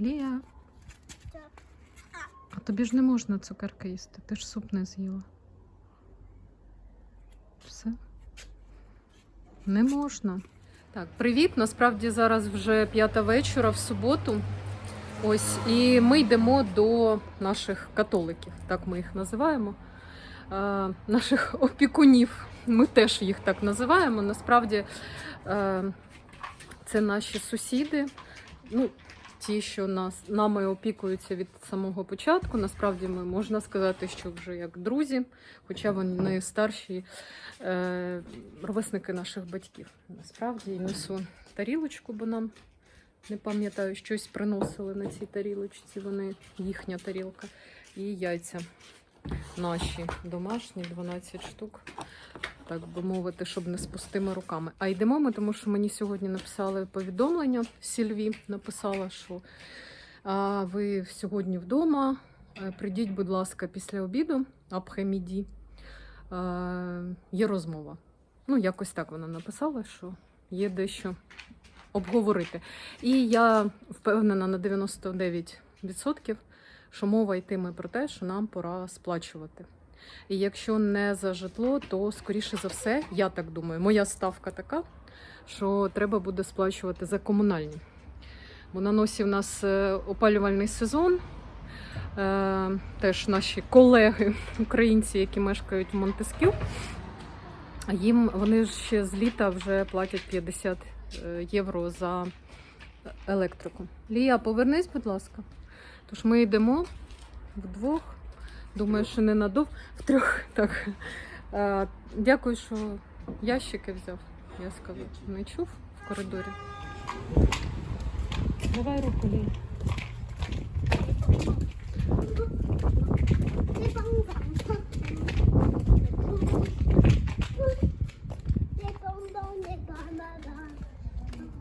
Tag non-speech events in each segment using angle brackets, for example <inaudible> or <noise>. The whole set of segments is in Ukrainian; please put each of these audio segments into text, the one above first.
Лія, а тобі ж не можна цукерки їсти, ти ж суп не з'їла. Все. Не можна. Так, привіт. Насправді зараз вже п'ята вечора в суботу. Ось, і ми йдемо до наших католиків, так ми їх називаємо. Е, наших опікунів. Ми теж їх так називаємо. Насправді е, це наші сусіди. Ну, ті, що нас нами опікуються від самого початку. Насправді ми можна сказати, що вже як друзі, хоча вони старші е, ровесники наших батьків. Насправді і несу тарілочку, бо нам не пам'ятаю, щось приносили на цій тарілочці. Вони їхня тарілка. І яйця наші домашні, 12 штук. Так би мовити, щоб не з пустими руками. А йдемо ми, тому що мені сьогодні написали повідомлення. Сільві написала, що а, ви сьогодні вдома. е, Прийдіть, будь ласка, після обіду, апхеміді. Є розмова. Ну, якось так вона написала, що є дещо обговорити. І я впевнена на 99%, що мова йтиме про те, що нам пора сплачувати. І якщо не за житло, то скоріше за все, я так думаю, моя ставка така, що треба буде сплачувати за комунальні. Бо на носі в нас е, опалювальний сезон. Е, Теж наші колеги, <laughs> українці, які мешкають в Монтескіл, їм вони ще з літа вже платять 50 е, євро за електрику. Лія, повернись, будь ласка. Тож ми йдемо вдвох. Думаю, що не надов втрьох. Так. Е, дякую, що ящики взяв. Я сказав, не чув в коридорі. Давай руку.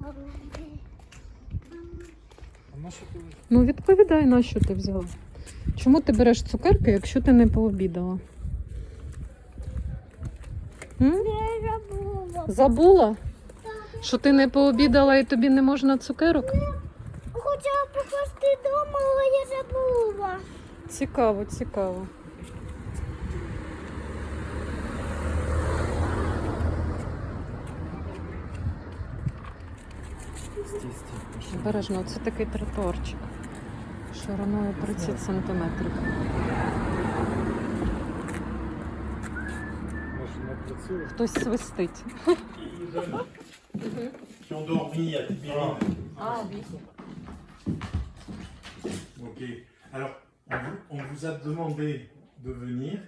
А ти Ну відповідай, на що ти взяла. Чому ти береш цукерки, якщо ти не пообідала? М? Забула? Що ти не пообідала і тобі не можна цукерок? Хотіла попасти вдома, але я забула. Цікаво, цікаво. Обережно, це такий тротуарчик. Шириною 30 сантиметрів. Може не працює? Хтось свистить. qui ont dormi à Tibérine. А, oui. Ok. Alors, on vous, on vous a demandé de venir.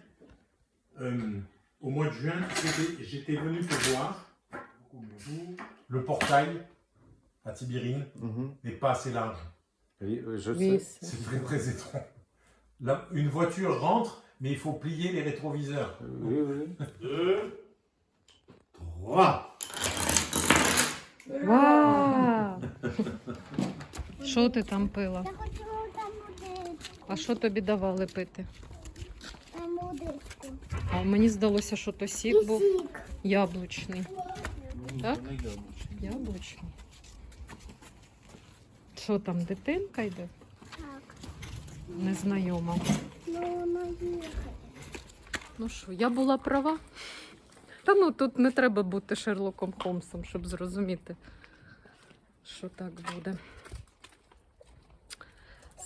Euh, au mois de juin, j'étais- j'étais venu te voir. Le portail à Tibérine Mhm. n'est pas assez large. Oui, euh, je Oui, sais. c'est- très très étrange. Là, une voiture rentre, mais il faut plier les rétroviseurs. Euh, Oui, oui. Deux, trois. Вау! Що ти там пила? Я хотіла там водичку, А що тобі давали пити? там водичку. А мені здалося, що то сік був яблучний. Так? Яблучний. Що там, дитинка йде? Так, Незнайома. ну вона їхає. Ну що, я була права? Та ну тут не треба бути Шерлоком Холмсом, щоб зрозуміти, що так буде.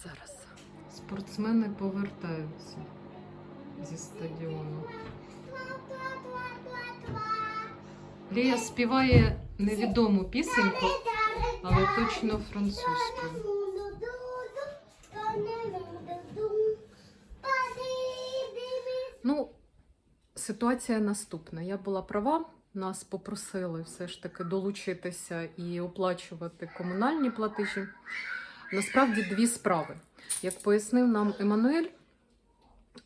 Зараз. Спортсмени повертаються зі стадіону. Лія співає невідому пісеньку, але точно французькою. Ну, ситуація наступна. Я була права. Нас попросили все ж таки долучитися і оплачувати комунальні платежі. Насправді дві справи. Як пояснив нам Еммануель,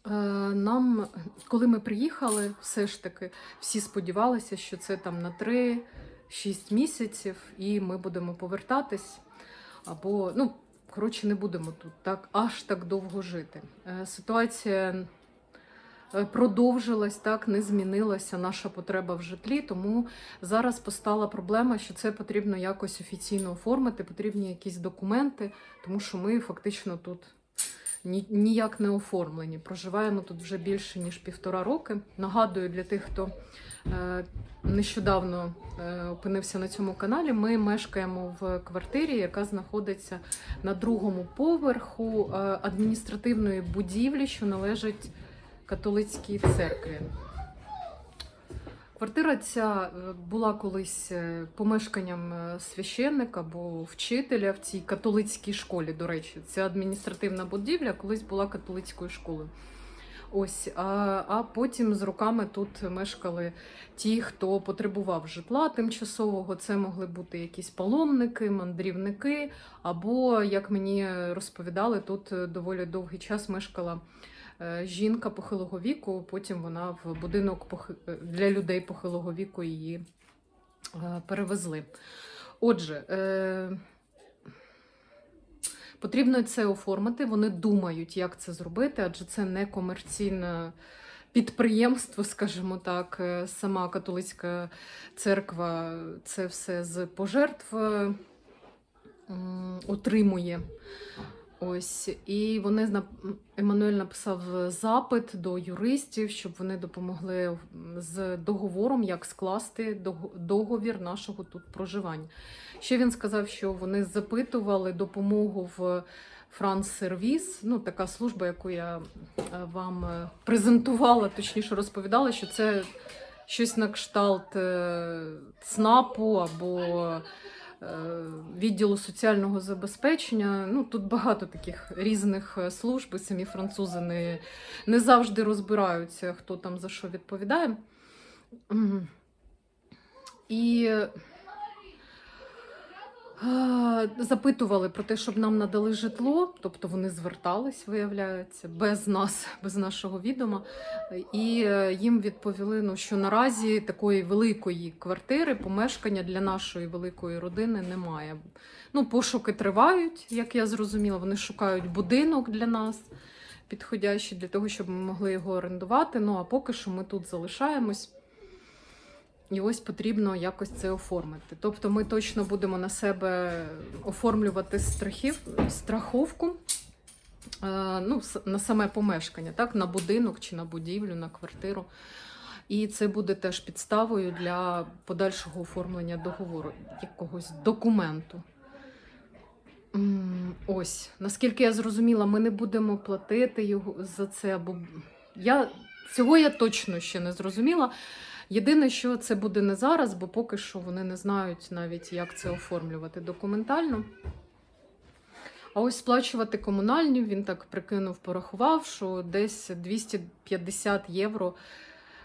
е, нам, коли ми приїхали, все ж таки всі сподівалися, що це там на 3-6 місяців, і ми будемо повертатись. Або, ну, коротше, не будемо тут так аж так довго жити. Е, Ситуація е, продовжилась, так не змінилася наша потреба в житлі. Тому зараз постала проблема, що це потрібно якось офіційно оформити, потрібні якісь документи, тому що ми фактично тут ніяк не оформлені. Проживаємо тут вже більше ніж півтора роки. Нагадую для тих, хто нещодавно е, опинився на цьому каналі. Ми мешкаємо в квартирі, яка знаходиться на другому поверху е, адміністративної будівлі, що належить католицькій церкві. Квартира ця е, була колись е, помешканням е, священника або вчителя в цій католицькій школі. До речі, ця адміністративна будівля колись була католицькою школою. Ось, а, а потім з роками тут мешкали ті, хто потребував житла тимчасового. Це могли бути якісь паломники, мандрівники, або, як мені розповідали, тут доволі довгий час мешкала е, жінка похилого віку. Потім вона в будинок е, для людей похилого віку її е, перевезли. Отже, потрібно це оформити. Вони думають, як це зробити, адже це не комерційне підприємство, скажімо так. Е, Сама католицька церква це все з пожертв е, отримує. Ось, і вони Еммануель написав запит до юристів, щоб вони допомогли з договором, як скласти дог- договір нашого тут проживання. Ще він сказав, що вони запитували допомогу в Франс Сервіс, ну така служба, яку я е, вам е, презентувала, точніше розповідала, що це щось на кшталт е, ЦНАПу або відділу соціального забезпечення. Ну, тут багато таких різних е, служб, і самі французи не, не завжди розбираються, хто там за що відповідає. І е, запитували про те, щоб нам надали житло, тобто вони звертались, виявляється, без нас, без нашого відома. І е, їм відповіли, ну, що наразі такої великої квартири, помешкання для нашої великої родини немає. Ну, пошуки тривають, як я зрозуміла. Вони шукають будинок для нас, підходящий для того, щоб ми могли його орендувати. Ну а поки що ми тут залишаємось. І ось потрібно якось це оформити. Тобто ми точно будемо на себе оформлювати страхів, страховку е, ну, на саме помешкання, так, на будинок чи на будівлю, на квартиру. І це буде теж підставою для подальшого оформлення договору, якогось документу. Ось, наскільки я зрозуміла, ми не будемо платити його за це. Або я цього я точно ще не зрозуміла. Єдине, що це буде не зараз, бо поки що вони не знають навіть, як це оформлювати документально. А ось сплачувати комунальні, він так прикинув, порахував, що десь 250 євро,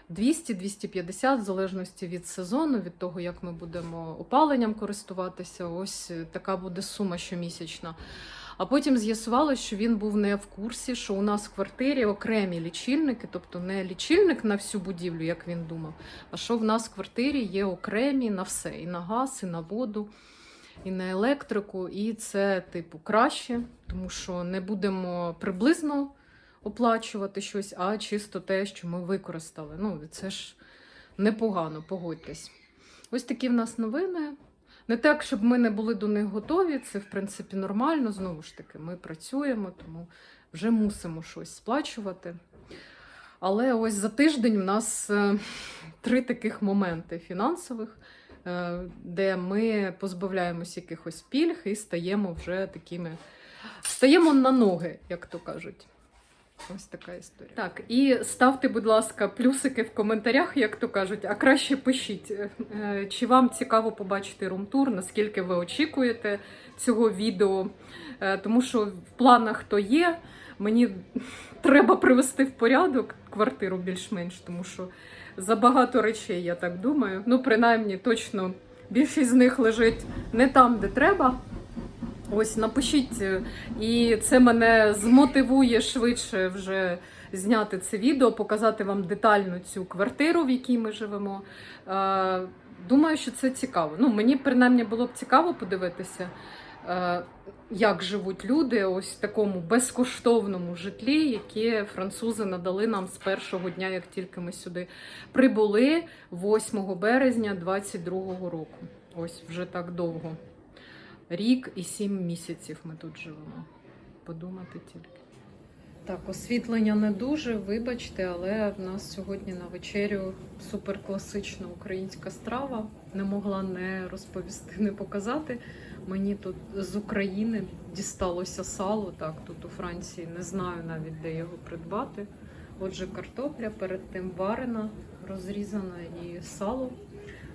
200-250, в залежності від сезону, від того, як ми будемо опаленням користуватися. Ось така буде сума щомісячна. А потім з'ясувалося, що він був не в курсі, що у нас в квартирі окремі лічильники, тобто не лічильник на всю будівлю, як він думав, а що в нас в квартирі є окремі на все: і на газ, і на воду, і на електрику. І це, типу, краще, тому що не будемо приблизно оплачувати щось, а чисто те, що ми використали. Ну, це ж непогано, погодьтесь. Ось такі в нас новини. Не так, щоб ми не були до них готові, це в принципі нормально. Знову ж таки, ми працюємо, тому вже мусимо щось сплачувати. Але ось за тиждень у нас е, три таких моменти фінансових, е, де ми позбавляємось якихось пільг і стаємо вже такими. Стаємо на ноги, як то кажуть. Ось така історія. Так, і ставте, будь ласка, плюсики в коментарях, як то кажуть, а краще пишіть, е, чи вам цікаво побачити румтур, наскільки ви очікуєте цього відео. Е, Тому що в планах то є. Мені <laughs> треба привести в порядок квартиру більш-менш, тому що забагато речей, я так думаю. Ну, принаймні, точно більшість з них лежить не там, де треба. Ось напишіть, е, і це мене змотивує швидше вже зняти це відео, показати вам детально цю квартиру, в якій ми живемо. Е, Думаю, що це цікаво. Ну, мені принаймні було б цікаво подивитися. е, як живуть люди ось в такому безкоштовному житлі, яке французи надали нам з першого дня, як тільки ми сюди прибули 8 березня 22-го року. Ось вже так довго. Рік і сім місяців ми тут живемо. Подумати тільки. Так, освітлення не дуже, вибачте, але в нас сьогодні на вечерю суперкласична українська страва. Не могла не розповісти, не показати. Мені тут з України дісталося сало. Так, тут у Франції не знаю навіть де його придбати. Отже, картопля перед тим варена, розрізана і сало.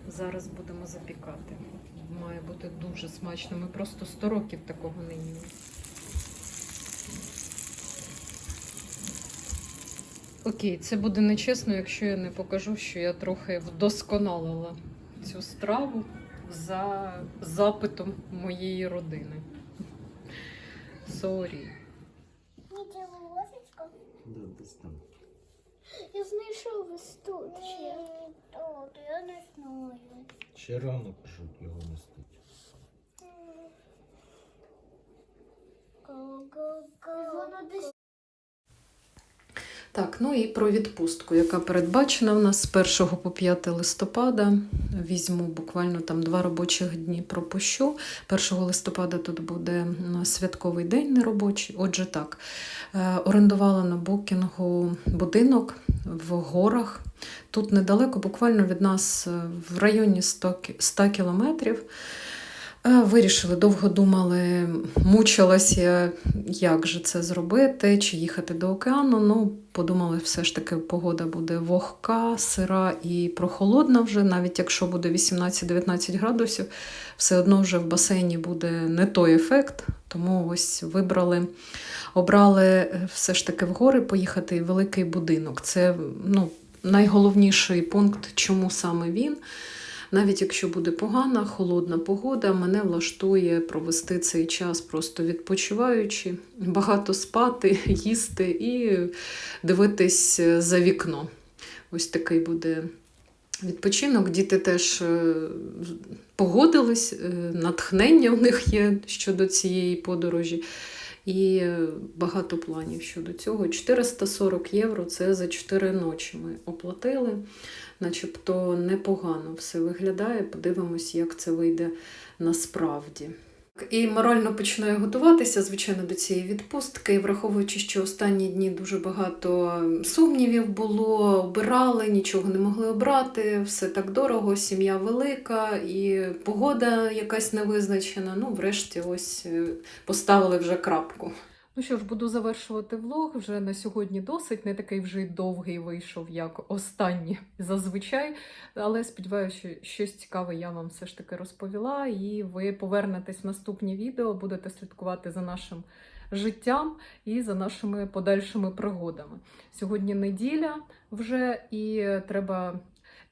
Зараз будемо запікати. Має бути дуже смачно. Ми просто 100 років такого не їли. Окей, це буде нечесно, якщо я не покажу, що я трохи вдосконалила цю страву за запитом моєї родини. Сорі. Я знайшов ось тут ще. Тут, я не знаю. Ще рано кажуть його. Воно Так, ну і про відпустку, яка передбачена в нас з 1 по 5 листопада. Візьму буквально там два робочих дні пропущу. 1 листопада тут буде святковий день неробочий. Отже, так, е, орендувала на букінгу будинок в горах. Тут недалеко, буквально від нас е, в районі 100 кі- 100 кілометрів. Е, Вирішили, довго думали, мучилася, як же це зробити, чи їхати до океану. Ну, подумали, все ж таки погода буде вогка, сира і прохолодна вже, навіть якщо буде 18-19 градусів, все одно вже в басейні буде не той ефект. Тому ось вибрали, обрали е, все ж таки в гори поїхати і великий будинок. Це ну, найголовніший пункт, чому саме він. Навіть якщо буде погана, холодна погода, мене влаштує провести цей час просто відпочиваючи, багато спати, <laughs> їсти і дивитись за вікно. Ось такий буде відпочинок. Діти теж е, погодились, е, натхнення у них є щодо цієї подорожі. І багато планів щодо цього. 440 євро це за 4 ночі ми оплатили начебто непогано все виглядає. Подивимось, як це вийде насправді. І морально починаю готуватися, звичайно, до цієї відпустки, враховуючи, що останні дні дуже багато сумнівів було, обирали, нічого не могли обрати, все так дорого, сім'я велика і погода якась невизначена. Ну, врешті, ось е, поставили вже крапку. Ну що ж, буду завершувати влог. Вже на сьогодні досить, не такий вже й довгий вийшов, як останні <laughs> зазвичай. Але сподіваюся, що щось цікаве я вам все ж таки розповіла, і ви повернетесь в наступні відео, будете слідкувати за нашим життям і за нашими подальшими пригодами. Сьогодні неділя вже і треба.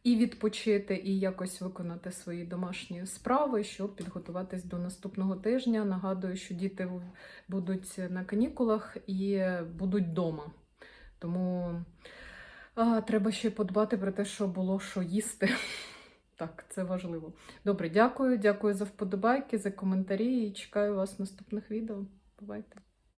І відпочити, і якось виконати свої домашні справи, щоб підготуватись до наступного тижня. Нагадую, що діти будуть на канікулах і будуть вдома. Тому а, треба ще подбати про те, що було що їсти. <laughs> Так, це важливо. Добре, дякую. Дякую за вподобайки, за коментарі і чекаю вас в наступних відео. Бувайте!